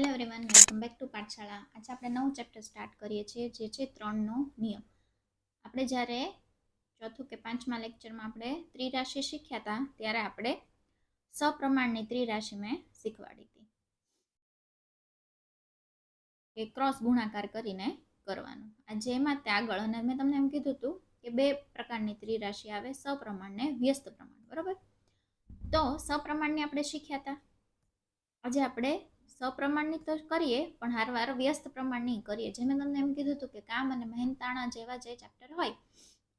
Hello everyone welcome back to Pathshala આજે આપણે નવું ચેપ્ટર સ્ટાર્ટ કરીએ છીએ, જે છે ત્રણનો નિયમ. આપણે જ્યારે ચોથું કે પાંચમા લેક્ચરમાં આપણે ત્રિરાશિ શીખ્યા હતા, ત્યારે આપણે સપ્રમાણની ત્રિરાશિ મેં શીખવાડી હતી. કે ક્રોસ ગુણાકાર કરીને કરવાનું. આજે એમાં તે આગળ, અને મેં તમને એમ કીધું હતું કે બે પ્રકારની ત્રિરાશિ આવે, સપ્રમાણ ને વ્યસ્ત પ્રમાણ, બરોબર? તો સપ્રમાણની આપણે શીખ્યા હતા. આજે આપણે સપ્રમાણની તો કરીએ, પણ હારવાર વ્યસ્ત પ્રમાણની કરીએ. જે મેં તમને એમ કીધું હતું કે કામ અને મહેનતાણા જેવા જે ચેપ્ટર હોય,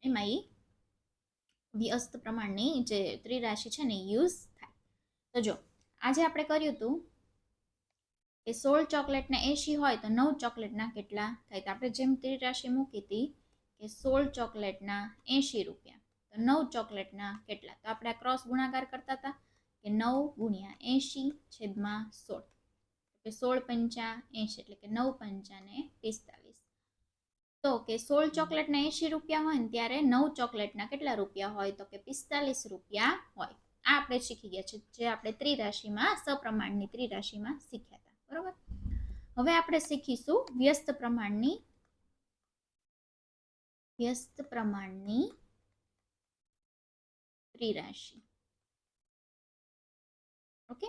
એમાં એ વ્યસ્ત પ્રમાણની જે ત્રિરાશિ છે ને યુઝ થાય. તો જો, આજે આપણે કર્યું હતું કે સોળ ચોકલેટને એંશી હોય તો નવ ચોકલેટના કેટલા થાય? તો આપણે જેમ ત્રિરાશિ મૂકી હતી કે સોળ ચોકલેટના એંશી રૂપિયા. તો નવ ચોકલેટના કેટલા? તો આપણે આ ક્રોસ ગુણાકાર કરતા હતા કે નવ ગુણ્યા એંશી છેદમાં સોળ. કે સોળ પંચા એંશી એટલે કે નવ પંચાને પિસ્તાલીસ. તો કે સોળ ચોકલેટના એંશી રૂપિયા હોય ને ત્યારે નવ ચોકલેટના કેટલા રૂપિયા હોય? તો કે પિસ્તાલીસ રૂપિયા હોય. આ આપણે શીખી ગયા છે, જે આપણે ત્રિરાશિમાં સપ્રમાણની ત્રિરાશિમાં શીખ્યા હતા. બરોબર? હવે આપણે શીખીશું વ્યસ્ત પ્રમાણની વ્યસ્ત પ્રમાણની ત્રિરાશિ ઓકે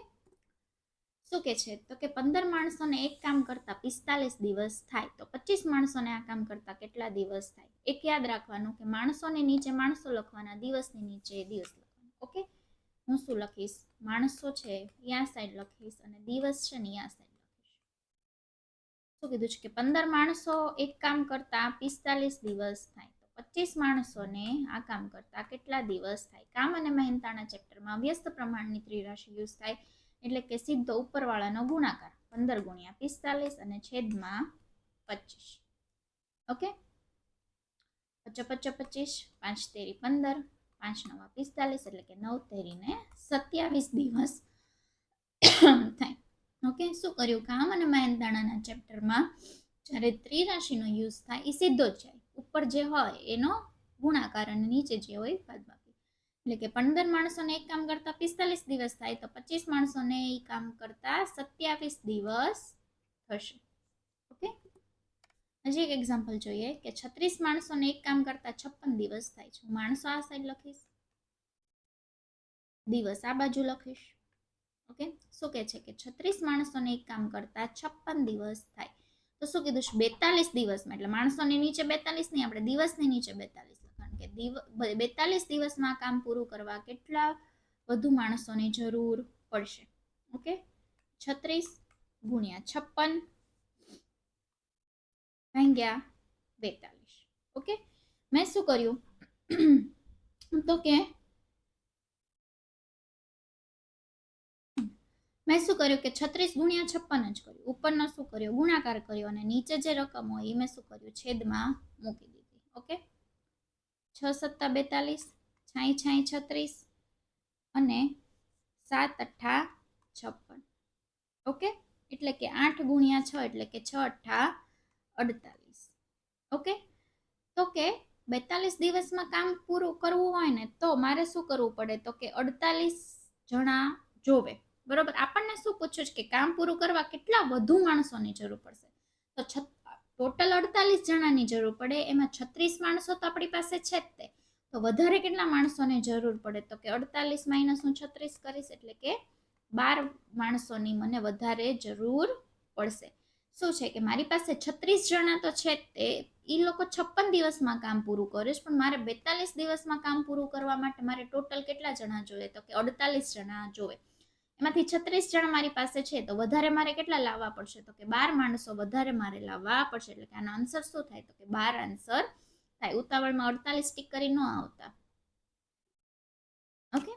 શું કે છે? તો કે પંદર માણસોને એક કામ કરતા પિસ્તાલીસ દિવસ થાય, તો પચીસ માણસોને આ કામ કરતા કેટલા દિવસ થાય? એક યાદ રાખવાનું કે માણસોની નીચે માણસો લખવાના, દિવસની નીચે દિવસ લખવાના. ઓકે? હું શું લખીશ? માણસો છે, યા સાઈડ લખીશ અને દિવસ છે ને યા સાઈડ લખીશ. શું કીધું છે કે પંદર માણસો એક કામ કરતા પિસ્તાલીસ દિવસ થાય, તો પચીસ માણસોને આ કામ કરતા કેટલા દિવસ થાય? કામ અને મહેનતાના ચેપ્ટરમાં વ્યસ્ત પ્રમાણની ત્રિરાશિ યુઝ થાય એટલે કે સીધો ઉપરવાળાનો ગુણાકાર. પંદર ગુણ્યા પિસ્તાલીસ અને છેદમાં પચીસ. ઓકે? પચો પચો પચીસ, પાંચ તેરી પંદર, પાંચ નવા પિસ્તાલીસ એટલે કે નવ તેરીને સત્યાવીસ દિવસ થાય. ઓકે? શું કર્યું? કામ અને મહેનદાણાના ચેપ્ટરમાં જ્યારે ત્રિરાશિનો યુઝ થાય એ સીધો જ જાય. ઉપર જે હોય એનો ગુણાકાર અને નીચે જે હોય બાદબાકી એટલે કે પંદર માણસોને એક કામ કરતા પિસ્તાલીસ દિવસ થાય, તો પચીસ માણસોને એ કામ કરતા સત્યાવીસ દિવસ થશે. ઓકે? હજી એક એક્ઝામ્પલ જોઈએ કે છત્રીસ માણસોને એક કામ કરતા છપ્પન દિવસ થાય છે. માણસો આ સાઈડ લખીશ. દિવસ આ બાજુ લખીશ. ઓકે? શું કહે છે કે છત્રીસ માણસોને એક કામ કરતા છપ્પન દિવસ થાય. તો શું કીધું છે? બેતાલીસ દિવસમાં. એટલે માણસોની નીચે બેતાલીસ નહીં આપણે દિવસની નીચે બેતાલીસ. કે દિવ બેતાલીસ દિવસમાં કામ પૂરું કરવા કેટલા વધુ માણસોની જરૂર પડશે? ઓકે? છત્રીસ ગુણ્યા છપ્પન ભાંગ્યા બેતાલીસ. ઓકે? મેં શું કર્યું? તો કે, મેં શું કર્યું કે છત્રીસ ગુણ્યા છપ્પન જ કર્યું. ઉપરનો શું કર્યો? ગુણાકાર કર્યો અને નીચે જે રકમ હોય એ મેં શું કર્યું? છેદમાં મૂકી દીધી. ઓકે? છ સત્તા બેતાલીસ છાંઈ છાંઈ છત્રીસ અને સાત અઠ્ઠા છપ્પન. ઓકે? એટલે કે આઠ ગુણ્યા છ એટલે કે છ અઠ્ઠા અડતાલીસ. ઓકે? તો કે બેતાલીસ દિવસમાં કામ પૂરું કરવું હોય ને તો મારે શું કરવું પડે? તો કે અડતાલીસ જણા જોવે. બરોબર? આપણને શું પૂછ્યું છે કે કામ પૂરું કરવા કેટલા વધુ માણસોની જરૂર પડશે? તો ટોટલ અડતાલીસ જણાની જરૂર પડે, એમાં છત્રીસ માણસો તો આપણી પાસે છે જ તે. તો વધારે કેટલા માણસોને જરૂર પડે? તો કે અડતાલીસ માઇનસ હું છત્રીસ કરીશ એટલે કે બાર માણસોની મને વધારે જરૂર પડશે. શું છે કે મારી પાસે છત્રીસ જણા તો છે તે. એ લોકો છપ્પન દિવસમાં કામ પૂરું કરે છે, પણ મારે બેતાલીસ દિવસમાં કામ પૂરું કરવા માટે મારે ટોટલ કેટલા જણા જોઈએ? તો કે અડતાલીસ જણા જોઈએ. એમાંથી છત્રીસ જણ મારી પાસે છે, તો વધારે મારે કેટલા લાવવા પડશે? તો કે બાર માણસો વધારે મારે લાવવા પડશે. એટલે કે આનો આન્સર શું થાય? તો કે બાર આન્સર થાય. ઉતાવળમાં અડતાલીસ ટીક કરી ન આવતા. ઓકે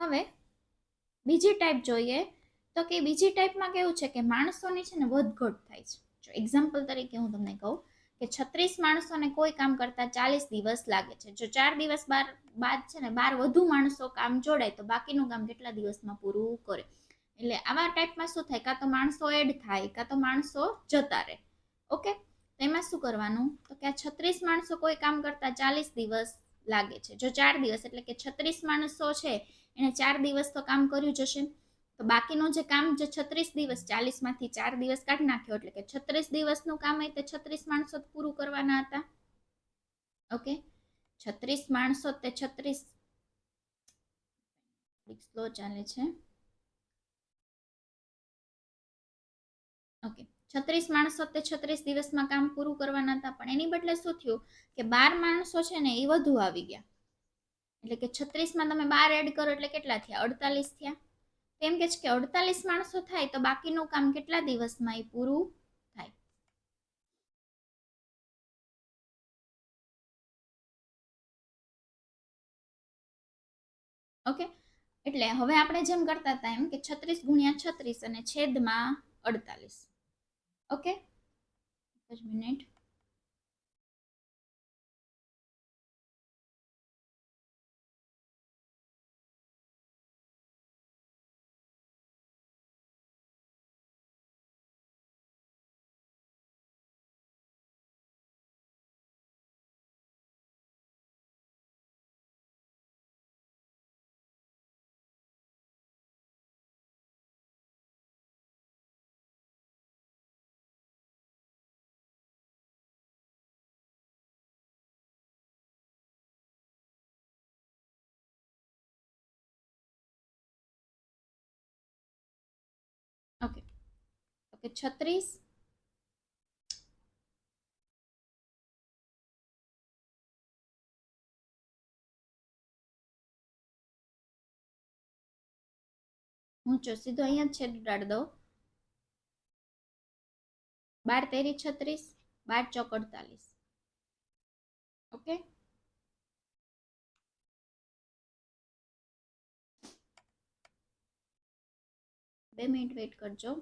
હવે બીજી ટાઈપ જોઈએ. તો કે બીજી ટાઈપમાં કેવું છે કે માણસોની છે ને વધઘટ થાય છે. જો એક્ઝામ્પલ તરીકે હું તમને કહું કે છત્રીસ માણસોને કોઈ કામ કરતા ચાલીસ દિવસ લાગે છે. જો ચાર દિવસ બાર, બાદ છે ને બાર વધુ માણસો કામ જોડાય તો બાકીનું કામ કેટલા દિવસમાં પૂરું કરે? એટલે આવા ટાઈપમાં શું થાય? કાં તો માણસો એડ થાય, કાં તો માણસો જતા રહે. ઓકે? તો એમાં શું કરવાનું? તો કે આ છત્રીસ માણસો કોઈ કામ કરતા ચાલીસ દિવસ લાગે છે. જો ચાર દિવસ એટલે કે છત્રીસ માણસો છે, એને ચાર દિવસ તો કામ કર્યું જશે તો બાકીનું જે કામ જે છત્રીસ દિવસ ચાલીસમાંથી ચાર દિવસ કાઢી નાખ્યો, એટલે કે છત્રીસ દિવસનું કામ હોય તે છત્રીસ માણસો પૂરું કરવાના હતા. ઓકે? છત્રીસ માણસો તે છત્રીસ. સ્લો ચાલે છે. ઓકે. છત્રીસ માણસો તે છત્રીસ દિવસમાં કામ પૂરું કરવાના હતા, પણ એની બદલે શું થયું કે બાર માણસો છે ને એ વધુ આવી ગયા. એટલે કે છત્રીસમાં તમે બાર એડ કરો એટલે કેટલા થયા? અડતાલીસ થયા. તેમ કે છે કે અડતાલીસ માણસો થાય તો બાકીનું કામ કેટલા દિવસમાં એ પૂરું થાય? ઓકે. એટલે હવે આપણે જેમ કરતા હતા એમ કે છત્રીસ ગુણ્યા છત્રીસ અને છેદમાં અડતાલીસ. ઓકે? એક મિનિટ. ઓકે છત્રીસ હું જો સીધો અહીંયા જ છેદ ઉડાડી દઉં બાર તેરી છત્રીસ બાર ચોક અડતાલીસ ઓકે બે મિનિટ વેઇટ કરજો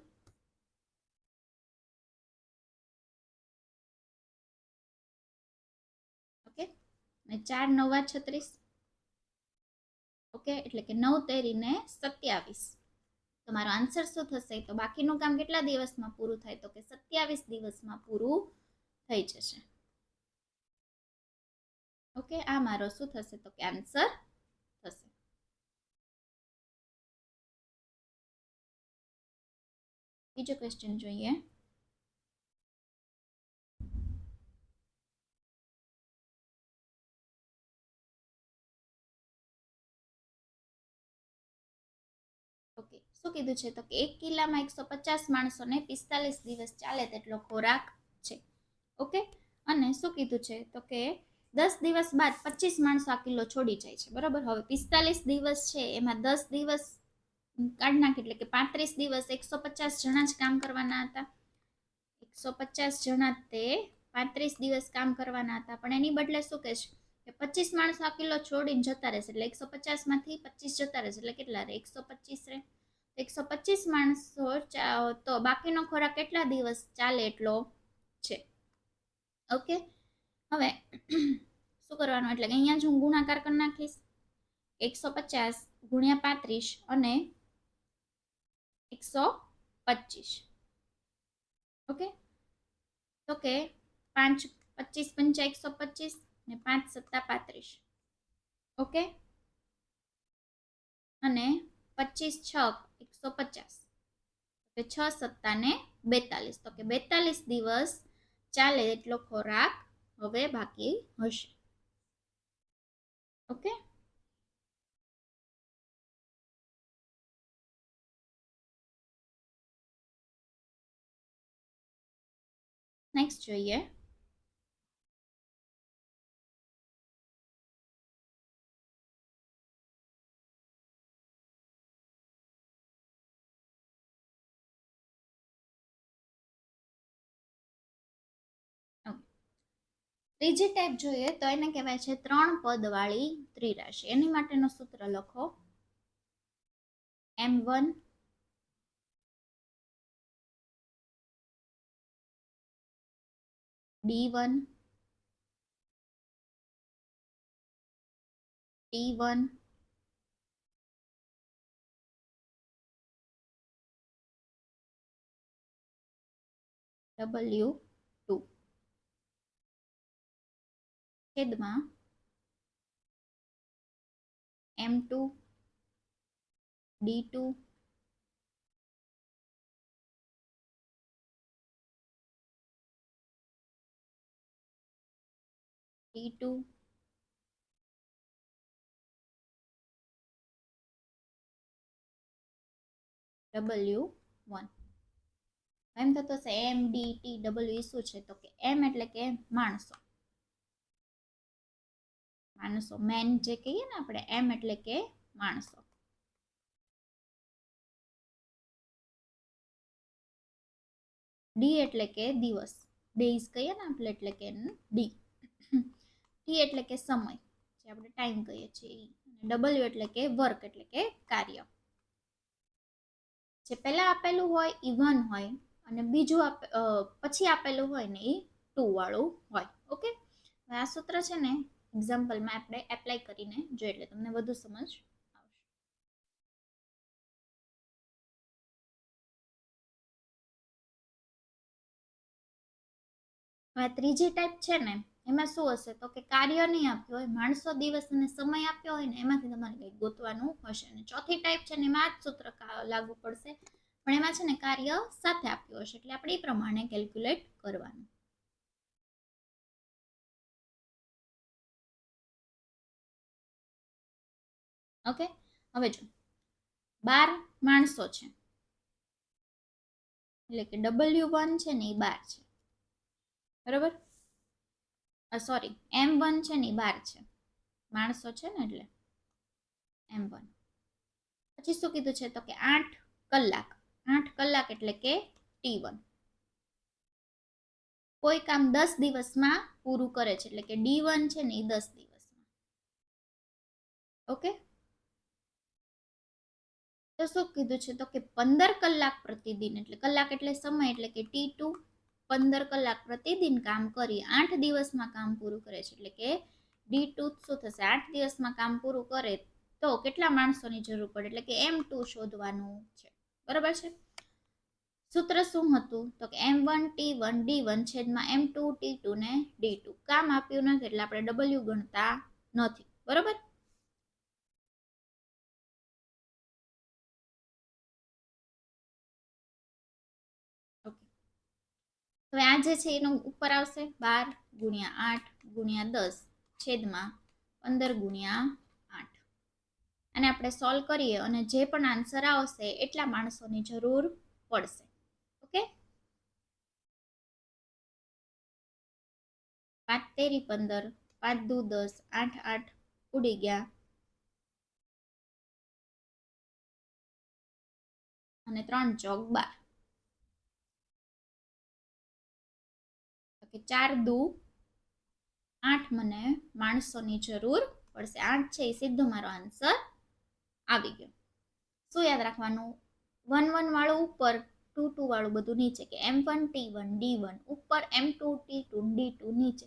ને ચાર નવા છત્રીસ. ઓકે, એટલે કે નવ તેરીને સત્યાવીસ. તમારો આન્સર શું થશે? તો બાકીનું કામ કેટલા દિવસમાં પૂરું થાય? તો કે સત્યાવીસ દિવસમાં પૂરું થઈ જશે. ઓકે, આ મારો શું થશે? તો કે આન્સર થશે. બીજો ક્વેશ્ચન જોઈએ. શું કીધું છે? તો કે એક કિલ્લામાં એકસો પચાસ માણસોને પિસ્તાલીસ દિવસ ચાલે તેટલો ખોરાક છે. ઓકે? અને શું કીધું છે? તો કે દસ દિવસ બાદ પચીસ માણસો આ કિલ્લો છોડી જાય છે. બરાબર? હવે પિસ્તાલીસ દિવસ છે, એમાં દસ દિવસ કાઢ નાખી એટલે કે પાંત્રીસ દિવસ એકસો પચાસ જણા જ કામ કરવાના હતા. એકસો પચાસ જણા તે પાંત્રીસ દિવસ કામ કરવાના હતા. પણ એની બદલે શું કહે છે? કે પચીસ માણસો આ કિલ્લો છોડીને જતા રહેશે એટલે એકસો પચાસમાંથી પચીસ જતા રહેશે. એટલે કેટલા રહે એકસો પચીસ રહે એકસો પચીસ માણસો તો બાકીનો ખોરાક કેટલા દિવસ ચાલે એટલો છે? ઓકે હવે શું કરવાનું? એટલે કે અહીંયા જ હું ગુણાકાર કરી નાખીશ. એકસો પચાસ ગુણ્યા પાંત્રીસ અને એકસો પચીસ. ઓકે તો કે પાંચ પચીસ પંચા એકસો પચીસ ને પાંચ સત્તા પાંત્રીસ. ઓકે અને પચીસ છ એકસો પચાસ. તો છ સત્તાને બેતાલીસ. તો કે બેતાલીસ દિવસ ચાલે એટલો ખોરાક હવે બાકી હશે. ઓકે? નેક્સ્ટ જોઈએ. ત્રીજી ટાઈપ જોઈએ તો એને કહેવાય છે ત્રણ પદવાળી ત્રિરાશિ. એની માટેનું સૂત્ર લખો. M one. D one. T one. W. છેદમાં M two D two D two W one M થતો હશે એમ ડી ટી ડબલ્યુ શું છે. તો કે એમ એટલે કે માણસો. માણસો. મેન જે કહીએ ને આપણે, એમ એટલે કે માણસો. ડી એટલે કે દિવસ. ડેઝ કહીએ ને આપણે, એટલે કે ડી. ટી એટલે કે સમય, જે આપણે ટાઈમ કહીએ છીએ. ડબલ્યુ એટલે કે વર્ક, એટલે કે કાર્ય. જે પહેલા આપેલું હોય એ વન હોય. અને બીજું પછી આપેલું હોય ને એ ટુ વાળું હોય. ઓકે? આ સૂત્ર છે ને એક્ઝામ્પલમાં આપણે એપ્લાય કરીને જોઈએ, એટલે તમને વધુ સમજ હવે ત્રીજી ટાઈપ છે ને, એમાં શું હશે? તો કે કાર્ય નહીં આપ્યું હોય, માણસો દિવસ અને સમય આપ્યો હોય ને, એમાંથી તમારે કંઈક ગોતવાનું હશે. અને ચોથી ટાઈપ છે ને, એમાં આ જ સૂત્ર લાગુ પડશે. પણ એમાં છે ને, કાર્ય સાથે આપ્યું હશે, એટલે આપણે એ પ્રમાણે કેલ્ક્યુલેટ કરવાનું. ઓકે હવે જો. બાર માણસો છે. એટલે કે ડબલ્યુ વન છે ને એ બાર છે. બરોબર? સોરી એમ વન છે ને એ બાર છે. માણસો છે ને એટલે. એમ વન પછી શું કીધું છે તો કે આઠ કલાક. આઠ કલાક એટલે કે ટી વન કોઈ કામ દસ દિવસમાં પૂરું કરે છે. એટલે કે ડી વન છે ને એ દસ દિવસમાં. ઓકે તો શું કીધું છે? તો કે પંદર કલાક પ્રતિદિન, એટલે કલાક એટલે સમય, એટલે કે ટી ટુ પંદર કલાક પ્રતિદિન કામ કરી, આઠ દિવસમાં કામ પૂરું કરે છે. એટલે કે ડી ટુ શું થશે? આઠ દિવસમાં કામ પૂરું કરે તો કેટલા માણસોની જરૂર પડે? એટલે કે એમ ટુ શોધવાનું છે. બરાબર છે? સૂત્ર શું હતું? તો કે M one T one D one છેદમાં એમ ટુ ટી ટુ ને ડી ટુ કામ આપ્યું નથી એટલે આપણે ડબલ્યુ ગણતા નથી. બરાબર? હવે આ જે છે એનો ઉપર આવશે બાર ગુણ્યા આઠ ગુણ્યા દસ છેદમાં પંદર ગુણ્યા આઠ. અને આપણે સોલ્વ કરીએ અને જે પણ આન્સર આવશે એટલા માણસોની જરૂર પડશે. ઓકે? પાંચ તેરી પંદર, પાંચ દુ દસ, આઠ આઠ, ઉડી ગયા. અને ત્રણ ચોક બાર. કે ચાર દુ આઠ મને માણસોની જરૂર પડશે. આઠ છે એ સીધો મારો આન્સર આવી ગયો. શું યાદ રાખવાનું? વન વન વાળું ઉપર ટુ ટુ વાળું બધું નીચે કે M one T one D one ઉપર M two T two D two નીચે.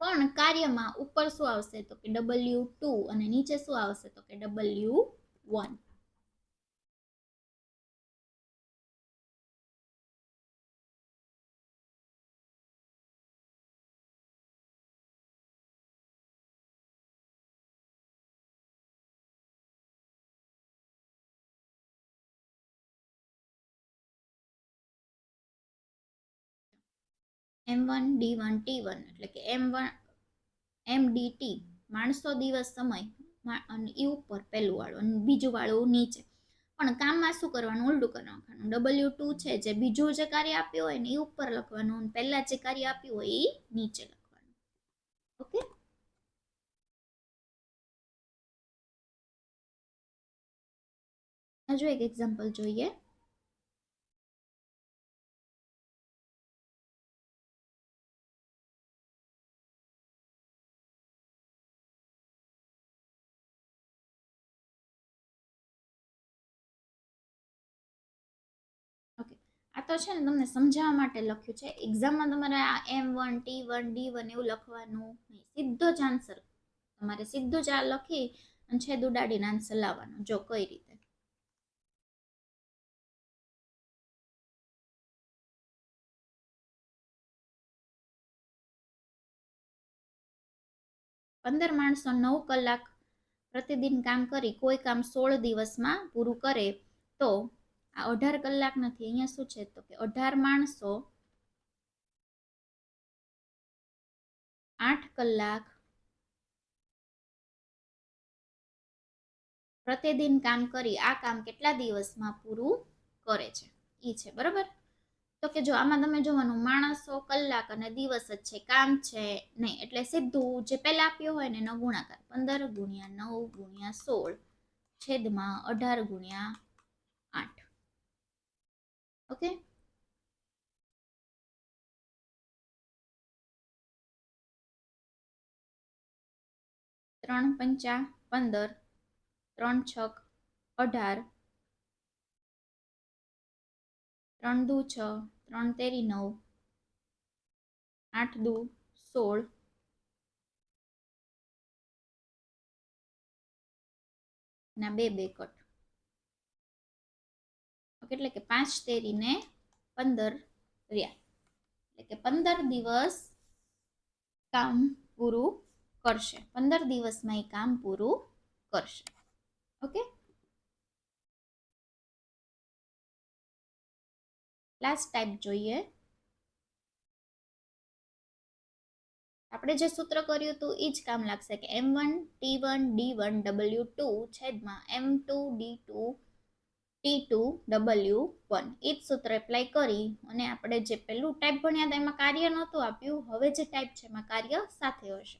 પણ કાર્યમાં ઉપર શું આવશે? તો કે ડબલ્યુ ટુ અને નીચે શું આવશે? તો કે W one. M one D one T one એટલે કે M one M D T માણસો દિવસ સમય અને એ ઉપર પહેલું વાળું, અને બીજું વાળું નીચે. પણ કામમાં શું કરવાનું? ઉલટું કરવાનું. ડબલ્યુ ટુ છે, જે બીજું જે કાર્ય આપ્યું હોય ને એ ઉપર લખવાનું, અને પહેલાં જે કાર્ય આપ્યું હોય એ નીચે લખવાનું. ઓકે? હજુ એક એક્ઝામ્પલ જોઈએ. તો છે ને તમને સમજાવવા માટે લખ્યું છે એક્ઝામમાં તમારે આ M one T one D one એવું લખવાનું સીધો જ આન્સર તમારે સીધો જ આ લખી અને છેદ ઉડાડીને આન્સર લાવવાનો, જો કઈ રીતે. પંદર માણસો નવ કલાક પ્રતિદિન કામ કરી, કોઈ કામ સોળ દિવસમાં પૂરું કરે, તો આ અઢાર કલાક નથી, અહીંયા શું છે તો કે અઢાર માણસો આઠ કલાક પ્રતિદિન કામ કરી આ કામ કેટલા દિવસમાં પૂરું કરે છે? એ છે, બરોબર? તો કે જો આમાં તમે જોવાનું માણસો, કલાક અને દિવસ જ છે, કામ છે નહીં, એટલે સીધું જે પહેલા આપ્યો હોય ને એનો ગુણાકાર, પંદર ગુણ્યા નવ ગુણ્યા સોળ છેદમાં અઢાર ગુણ્યા ઓકે ત્રણ પંચા પંદર, ત્રણ છક અઢાર, ત્રણ દુ છ, ત્રણ તેરી નવ, આઠ દુ સોળ, ના બે બે કટ. એટલે કે પાંચ તેરીને પંદર રહ્યા. એટલે કે પંદર દિવસ કામ પૂરું કરશે. પંદર દિવસમાં એ કામ પૂરું કરશે. ઓકે? લાસ્ટ ટાઈપ જોઈએ. આપણે જે સૂત્ર કર્યું હતું એ જ કામ લાગશે કે M one T one D one W two છેદમાં M two D two T two W one એ જ સૂત્ર એપ્લાય કરી અને આપણે જે પેલું ટાઈપ ભણ્યા હતા, એમાં કાર્ય નહોતું આપ્યું. હવે જે ટાઈપ છે, એમાં કાર્ય સાથે હશે.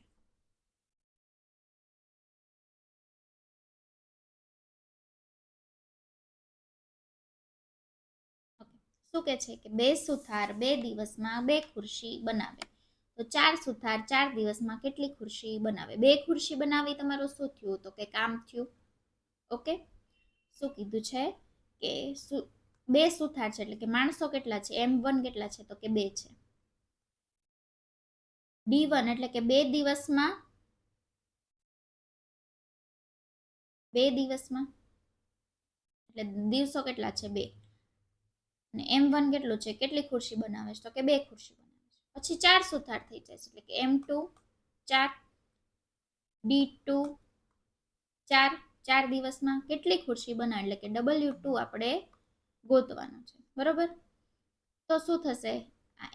શું કે છે કે બે સુથાર બે દિવસમાં બે ખુરશી બનાવે. તો ચાર સુથાર ચાર દિવસમાં કેટલી ખુરશી બનાવે? બે ખુરશી બનાવી તમારું શું થયું? તો કે કામ થયું. ઓકે શું કીધું છે? કે સુ- બે સુથાર છે એટલે કે માણસો કેટલા છે? એમ વન કેટલા છે? તો કે બે છે. ડી વન એટલે કે બે દિવસમાં બે દિવસમાં, એટલે દિવસો કેટલા છે? બે. અને એમ વન કેટલું છે? કેટલી ખુરશી બનાવે છે? તો કે બે ખુરશી બનાવે છે. પછી ચાર સુથાર થઈ જાય છે એટલે કે એમ ટુ, ચાર, ડી ટુ, ચાર ચાર દિવસમાં કેટલી ખુરશી બનાવે? એટલે કે ડબલ્યુ ટુ આપણે ગોતવાનું છે. બરોબર? તો શું થશે?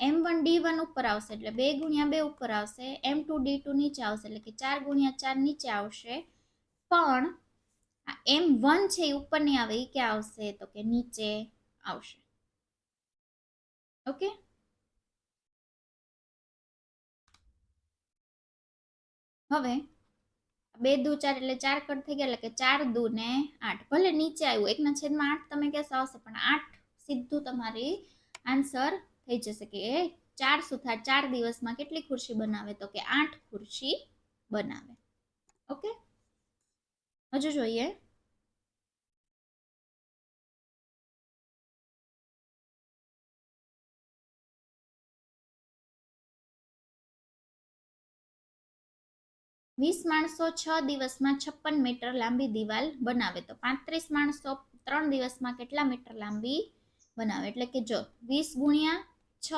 એમ વન ડી વન ઉપર આવશે, એટલે બે ગુણ્યા બે ઉપર આવશે. એમ ટુ ડી ટુ નીચે આવશે, એટલે કે ચાર ગુણ્યા ચાર નીચે આવશે. પણ એમ વન છે એ ઉપર નહીં આવે, એ ક્યાં આવશે? તો કે નીચે આવશે. ઓકે? હવે બે દુ ચાર એટલે ચાર કટ થઈ ગયા, એટલે કે ચાર દુ ને આઠ. ભલે નીચે આવ્યું, એકના છેદમાં આઠ તમે કહેશો આવશે, પણ આઠ સીધું તમારી આન્સર થઈ જશે કે ચાર સુથાર ચાર દિવસમાં કેટલી ખુરશી બનાવે? તો કે આઠ ખુરશી બનાવે. ઓકે? હજુ જોઈએ. વીસ માણસો છ દિવસમાં છપ્પન મીટર લાંબી દિવાલ બનાવે. તો પાંત્રીસ માણસો ત્રણ દિવસમાં કેટલા મીટર લાંબી બનાવે? એટલે કે જો, વીસ ગુણ્યા છ,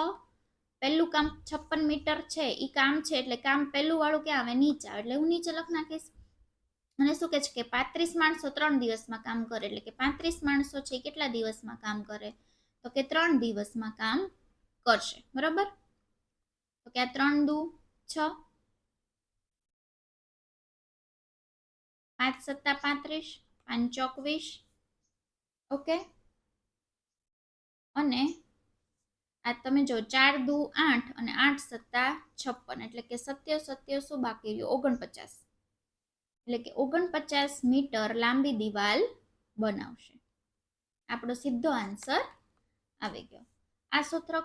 પહેલું કામ છપ્પન મીટર છે એ કામ છે, એટલે કામ પહેલું વાળું ક્યાં આવે? નીચે. એટલે હું નીચે લખ નાખીશ. અને શું કે છે કે પાંત્રીસ માણસો ત્રણ દિવસમાં કામ કરે, એટલે કે પાંત્રીસ માણસો છે કેટલા દિવસમાં કામ કરે? તો કે ત્રણ દિવસમાં કામ કરશે. બરાબર? તો કે આ ત્રણ દુ, છ પાંચ સત્તા પાંત્રીસ, પાંચ ચોકવીસ ઓકે? અને આ તમે જો ચાર દુ આઠ અને આઠ સત્તા છપ્પન, એટલે કે સત્યો સત્યો શું બાકી રહ્યું? ઓગણપચાસ. એટલે કે ઓગણપચાસ મીટર લાંબી દિવાલ બનાવશે. આપણો સીધો આન્સર આવી ગયો. આ સૂત્ર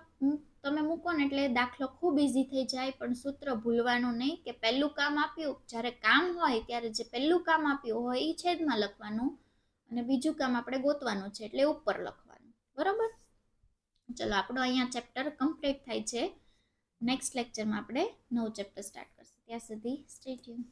તમે મૂકો ને એટલે દાખલો ખૂબ ઇઝી થઈ જાય. પણ સૂત્ર ભૂલવાનું નહીં કે પહેલું કામ આપ્યું, જ્યારે કામ હોય ત્યારે જે પહેલું કામ આપ્યું હોય એ છેદમાં લખવાનું અને બીજું કામ આપણે ગોતવાનું છે એટલે ઉપર લખવાનું. બરાબર? ચલો, આપણો અહીંયા ચેપ્ટર કમ્પ્લીટ થાય છે. નેક્સ્ટ લેક્ચરમાં આપણે નવું ચેપ્ટર સ્ટાર્ટ કરશું. ત્યાં સુધી સ્ટે ટ્યુન